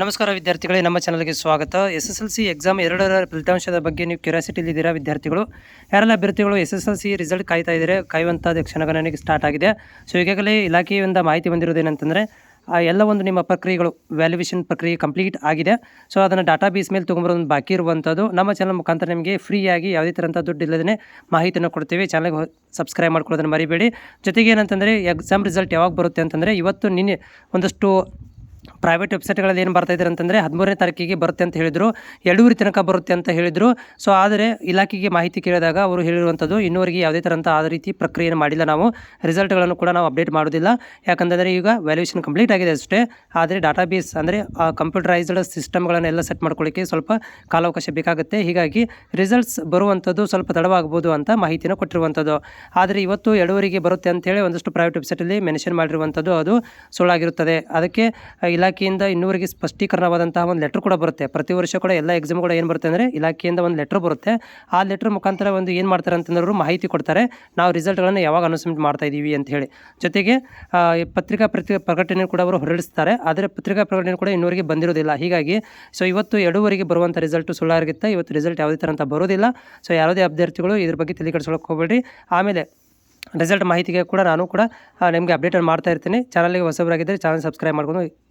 ನಮಸ್ಕಾರ ವಿದ್ಯಾರ್ಥಿಗಳೇ, ನಮ್ಮ ಚಾನಲ್ಗೆ ಸ್ವಾಗತ. S S L C exam ಎರಡರ ಫಲಿತಾಂಶದ ಬಗ್ಗೆ ನೀವು ಕ್ಯೂರಿಯಾಸಿಟಿಲಿದ್ದೀರಾ ವಿದ್ಯಾರ್ಥಿಗಳು? ಯಾರೆಲ್ಲ ಅಭ್ಯರ್ಥಿಗಳು S S L C result ಕಾಯ್ತಾ ಇದ್ದಾರೆ? ಕಾಯುವಂಥ ಕ್ಷಣಗಣನೆಗೆ ಸ್ಟಾರ್ಟ್ ಆಗಿದೆ. ಸೊ ಈಗಾಗಲೇ ಇಲಾಖೆಯಿಂದ ಮಾಹಿತಿ ಬಂದಿರೋದೇನೆಂತಂದರೆ ಆ ಎಲ್ಲ ಒಂದು ನಿಮ್ಮ ಪ್ರಕ್ರಿಯೆಗಳು ವ್ಯಾಲ್ಯೂಯೇಷನ್ ಪ್ರಕ್ರಿಯೆ ಕಂಪ್ಲೀಟ್ ಆಗಿದೆ. ಸೊ ಅದನ್ನು ಡಾಟಾ ಬೇಸ್ ಮೇಲೆ ತೊಗೊಂಬರೋದು ಬಾಕಿ ಇರುವಂಥದ್ದು. ನಮ್ಮ ಚಾನಲ್ ಮುಖಾಂತರ ನಿಮಗೆ ಫ್ರೀಯಾಗಿ ಯಾವುದೇ ಥರಂಥ ದುಡ್ಡು ಇಲ್ಲದೇ ಮಾಹಿತಿಯನ್ನು ಕೊಡ್ತೀವಿ. ಚಾನಲ್ಗೆ ಸಬ್ಸ್ಕ್ರೈಬ್ ಮಾಡ್ಕೊಳ್ಳೋದನ್ನು ಮರಿಬೇಡಿ. ಜೊತೆಗೆ ಏನಂತಂದರೆ, ಎಕ್ಸಾಮ್ ರಿಸಲ್ಟ್ ಯಾವಾಗ ಬರುತ್ತೆ ಅಂತಂದರೆ, ಇವತ್ತು ನಿನ್ನೆ ಒಂದಷ್ಟು ಪ್ರೈವೇಟ್ ವೆಬ್ಸೈಟ್ಗಳಲ್ಲಿ ಏನು ಬರ್ತಾ ಇದ್ದಾರೆ ಅಂತಂದರೆ ಹದಿಮೂರನೇ ತಾರೀಕಿಗೆ ಬರುತ್ತೆ ಅಂತ ಹೇಳಿದರು, ಎರಡೂವರೆ ತನಕ ಬರುತ್ತೆ ಅಂತ ಹೇಳಿದರು. ಸೊ ಆದರೆ ಇಲಾಖೆಗೆ ಮಾಹಿತಿ ಕೇಳಿದಾಗ ಅವರು ಹೇಳಿರುವಂಥದ್ದು ಇನ್ನೂವರೆಗೆ ಯಾವುದೇ ಥರಂಥ ಆದ ರೀತಿ ಪ್ರಕ್ರಿಯೆಯನ್ನು ಮಾಡಿಲ್ಲ ನಾವು. ರಿಸಲ್ಟ್ಗಳನ್ನು ಕೂಡ ನಾವು ಅಪ್ಡೇಟ್ ಮಾಡೋದಿಲ್ಲ. ಯಾಕಂತಂದರೆ ಈಗ ವ್ಯಾಲ್ಯೂಷನ್ ಕಂಪ್ಲೀಟ್ ಆಗಿದೆ ಅಷ್ಟೇ. ಆದರೆ ಡಾಟಾ ಬೇಸ್ ಅಂದರೆ, ಆ ಕಂಪ್ಯೂಟರೈಸ್ಡ್ ಸಿಸ್ಟಮ್ಗಳನ್ನೆಲ್ಲ ಸೆಟ್ ಮಾಡ್ಕೊಳ್ಳಿಕ್ಕೆ ಸ್ವಲ್ಪ ಕಾಲಾವಕಾಶ ಬೇಕಾಗುತ್ತೆ. ಹೀಗಾಗಿ ರಿಸಲ್ಟ್ಸ್ ಬರುವಂಥದ್ದು ಸ್ವಲ್ಪ ತಡವಾಗಬಹುದು ಅಂತ ಮಾಹಿತಿಯನ್ನು ಕೊಟ್ಟಿರುವಂಥದ್ದು ಆದರೆ ಇವತ್ತು ಎರಡೂವರೆಗೆ ಬರುತ್ತೆ ಅಂತೇಳಿ ಒಂದಷ್ಟು ಪ್ರೈವೇಟ್ ವೆಬ್ಸೈಟಲ್ಲಿ ಮೆನ್ಷನ್ ಮಾಡಿರುವಂಥದ್ದು ಅದು ಸುಳ್ಳಾಗಿರುತ್ತದೆ. ಅದಕ್ಕೆ ಇಲಾಖೆಯಿಂದ ಇನ್ನೂವರೆಗೆ ಸ್ಪಷ್ಟೀಕರಣವಾದಂತಹ ಒಂದು ಲೆಟ್ರ್ ಕೂಡ ಬರುತ್ತೆ. ಪ್ರತಿ ವರ್ಷ ಕೂಡ ಎಲ್ಲ ಎಕ್ಸಾಮ್ ಕೂಡ ಏನು ಬರುತ್ತೆ ಅಂದರೆ ಇಲಾಖೆಯಿಂದ ಒಂದು ಲೆಟ್ರ್ ಬರುತ್ತೆ. ಆ ಲೆಟ್ರ್ ಮುಖಾಂತರ ಒಂದು ಏನು ಮಾಡ್ತಾರೆ ಅಂತಂದ್ರೆ ಮಾಹಿತಿ ಕೊಡ್ತಾರೆ. ನಾವು ರಿಸಲ್ಟ್ಗಳನ್ನು ಯಾವಾಗ ಅನೌನ್ಸ್ಮೆಂಟ್ ಮಾಡ್ತಾ ಇದ್ದೀವಿ ಅಂತ ಹೇಳಿ. ಜೊತೆಗೆ ಪತ್ರಿಕಾ ಪ್ರತಿ ಪ್ರಕಟಣೆ ಕೂಡ ಅವರು ಹೊರಡಿಸ್ತಾರೆ. ಆದರೆ ಪತ್ರಿಕಾ ಪ್ರಕಟಣೆ ಕೂಡ ಇನ್ನೂವರೆಗೆ ಬಂದಿರೋದಿಲ್ಲ. ಹೀಗಾಗಿ ಸೊ ಇವತ್ತು ಎರಡೂವರೆಗೆ ಬರುವಂಥ ರಿಸಲ್ಟು ಸುಳ್ಳಾಗಿರುತ್ತೆ. ಇವತ್ತು ರಿಸಲ್ಟ್ ಯಾವುದೇ ಥರ ಅಂತ ಬರೋದಿಲ್ಲ ಸೊ ಯಾವುದೇ ಅಭ್ಯರ್ಥಿಗಳು ಇದ್ರ ಬಗ್ಗೆ ತಲೆ ಕೆಡಿಸ್ಕೊಳಕ್ಕೆ ಹೋಗಬೇಡಿ ಆಮೇಲೆ ರಿಸಲ್ಟ್ ಮಾಹಿತಿಗೆ ಕೂಡ ನಾನು ಕೂಡ ನಿಮಗೆ ಅಪ್ಡೇಟ್ ಮಾಡ್ತಾ ಇರ್ತೀನಿ. ಚಾನಲ್ಗೆ ಹೊಸಬರಾಗಿದ್ದರೆ ಚಾನಲ್ ಸಬ್ಸ್ಕ್ರೈಬ್ ಮಾಡ್ಕೊಂಡು